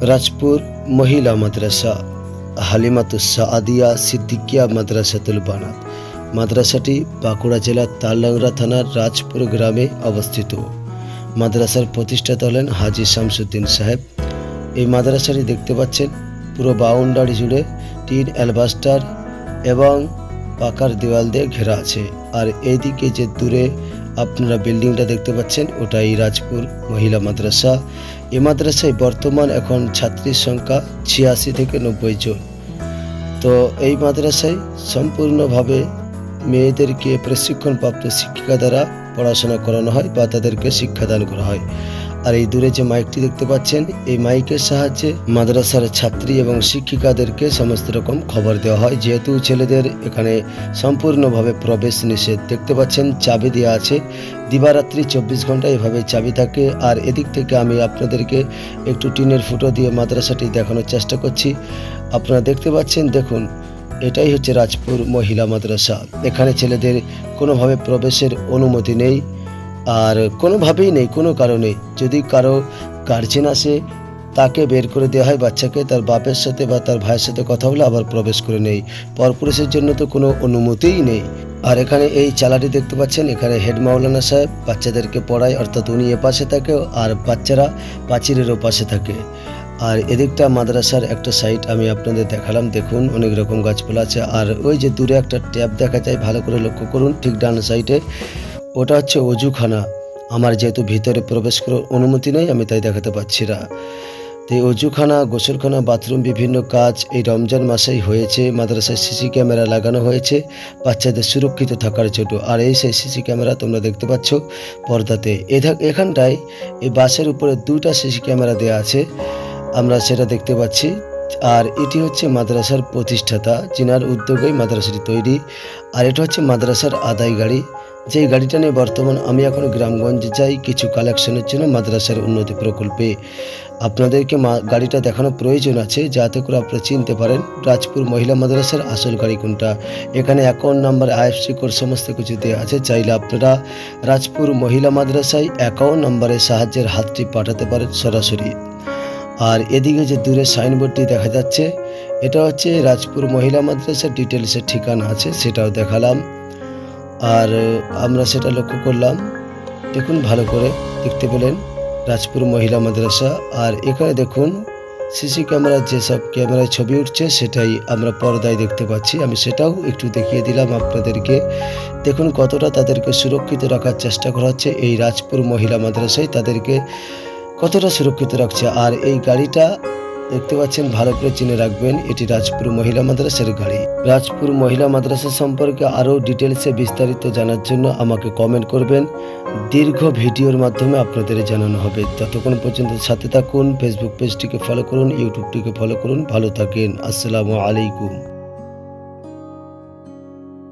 রাজপুর মহিলা মাদ্রাসা, হালিমাতুস সাদিয়া সিদ্দিকিয়া মাদ্রাসাতুল বানাত। মাদ্রাসাটি বাঁকুড়া জেলার তালডাংরা থানার রাজপুর গ্রামে অবস্থিত। মাদ্রাসার প্রতিষ্ঠাতা হলেন হাজি শামসুদ্দিন সাহেব। এই মাদ্রাসাটি দেখতে পাচ্ছেন পুরো বাউন্ডারি জুড়ে টিন অ্যালবাস্টার এবং পাকার দেওয়াল দিয়ে ঘেরা আছে। আর এইদিকে যে দূরে আপনারা বিল্ডিংটা দেখতে পাচ্ছেন, ওটাই রাজপুর মহিলা মাদ্রাসা। এ মাদ্রাসায় বর্তমান এখন ছাত্রীর সংখ্যা ছিয়াশি থেকে নব্বই জন। তো এই মাদ্রাসায় সম্পূর্ণভাবে মেয়েদেরকে প্রশিক্ষণপ্রাপ্ত শিক্ষিকা দ্বারা পড়াশোনা করানো হয় বা তাদেরকে শিক্ষাদান করা হয়। আর এই দূরে যে মাইকটি দেখতে পাচ্ছেন, এই মাইকের সাহায্যে মাদ্রাসার ছাত্রী এবং শিক্ষিকাদেরকে সমস্ত রকম খবর দেওয়া হয়। যেহেতু ছেলেদের এখানে সম্পূর্ণভাবে প্রবেশ নিষেধ দেখতে পাচ্ছেন, চাবি দেওয়া আছে। দিবারাত্রি চব্বিশ ঘণ্টা এভাবে চাবি থাকে। আর এদিক থেকে আমি আপনাদেরকে একটু টিনের ফুটো দিয়ে মাদ্রাসাটি দেখানোর চেষ্টা করছি। আপনারা দেখতে পাচ্ছেন, দেখুন, এটাই হচ্ছে রাজপুর মহিলা মাদ্রাসা। এখানে ছেলেদের কোনোভাবে প্রবেশের অনুমতি নেই। আর কোনোভাবেই নেই, কোনো কারণে। যদি কারও গার্জেন আসে, তাকে বের করে দেওয়া হয় বাচ্চাকে, তার বাপের সাথে বা তার ভাইয়ের সাথে কথা বলে আবার প্রবেশ করে নেই। পরপুরুষের জন্য তো কোনো অনুমতিই নেই। আর এখানে এই চালাটি দেখতে পাচ্ছেন, এখানে হেড মাওলানা সাহেব বাচ্চাদেরকে পড়ায়, অর্থাৎ উনি এপাশে থাকে আর বাচ্চারা পাঁচিরের ওপাশে থাকে। আর এদিকটা মাদ্রাসার একটা সাইট আমি আপনাদের দেখালাম, দেখুন অনেক রকম গাছপালা আছে। আর ওই যে দূরে একটা ট্যাব দেখা যায়, ভালো করে লক্ষ্য করুন, ঠিক ডান সাইডে ওটা হচ্ছে অজুখানা। আমার যেহেতু ভিতরে প্রবেশ করার অনুমতি নেই, আমি তাই দেখাতে পাচ্ছি না। তো এই অজুখানা, গোসলখানা, বাথরুম, বিভিন্ন কাজ এই রমজান মাসেই হয়েছে। মাদ্রাসায় সিসি ক্যামেরা লাগানো হয়েছে, বাচ্চাদের সুরক্ষিত থাকার জন্য। আর এই সেই সিসি ক্যামেরা তোমরা দেখতে পাচ্ছ পর্দাতে। এখানটায় এই বাসের উপরে দুটা সিসি ক্যামেরা দেওয়া আছে, আমরা সেটা দেখতে পাচ্ছি। আর এটি হচ্ছে মাদ্রাসার প্রতিষ্ঠাতা, যিনার উদ্যোগেই মাদ্রাসাটি তৈরি। আর এটা হচ্ছে মাদ্রাসার আদায় গাড়ি। যেই গাড়িটা নিয়ে বর্তমান আমি এখন গ্রামগঞ্জে যাই, কিছু কালেকশনের জন্য মাদ্রাসার উন্নতি প্রকল্পে। আপনাদেরকে মা- গাড়িটা দেখানোর প্রয়োজন আছে, যাতে করে আপনারা চিনতে পারেন রাজপুর মহিলা মাদ্রাসার আসল গাড়ি কোনটা। এখানে অ্যাকাউন্ট নাম্বার আইএফসি কোড সমস্ত কিছু দেওয়া আছে। চাইলে আপনারা রাজপুর মহিলা মাদ্রাসায় অ্যাকাউন্ট নাম্বারের সাহায্যের হাতটি পাঠাতে পারেন সরাসরি। আর এদিকে যে দূরে সাইনবোর্ডটি দেখা যাচ্ছে, এটা হচ্ছে রাজপুর মহিলা মাদ্রাসার ডিটেলসের ঠিকানা আছে, সেটাও দেখালাম। আর আমরা সেটা লক্ষ্য করলাম। দেখুন ভালো করে দেখতে পেলেন রাজপুর মহিলা মাদ্রাসা। আর এখানে দেখুন সিসি ক্যামেরার যেসব ক্যামেরায় ছবি উঠছে সেটাই আমরা পর্দায় দেখতে পাচ্ছি। আমি সেটাও একটু দেখিয়ে দিলাম আপনাদেরকে। দেখুন কতটা তাদেরকে সুরক্ষিত রাখার চেষ্টা করা হচ্ছে। এই রাজপুর মহিলা মাদ্রাসায় তাদেরকে কতটা সুরক্ষিত রাখছে। আর এই গাড়িটা দেখতে পাচ্ছেন, ভালো করে চিনে রাখবেন, এটি রাজপুর মহিলা মাদ্রাসার গাড়ি। রাজপুর মহিলা মাদ্রাসা সম্পর্কে আরও ডিটেলসে বিস্তারিত জানার জন্য আমাকে কমেন্ট করবেন। দীর্ঘ ভিডিওর মাধ্যমে আপনাদের জানানো হবে। ততক্ষণ পর্যন্ত সাথে থাকুন ফেসবুক পেজটিকে ফলো করুন ইউটিউবটিকে ফলো করুন। ভালো থাকেন। আসসালামু আলাইকুম।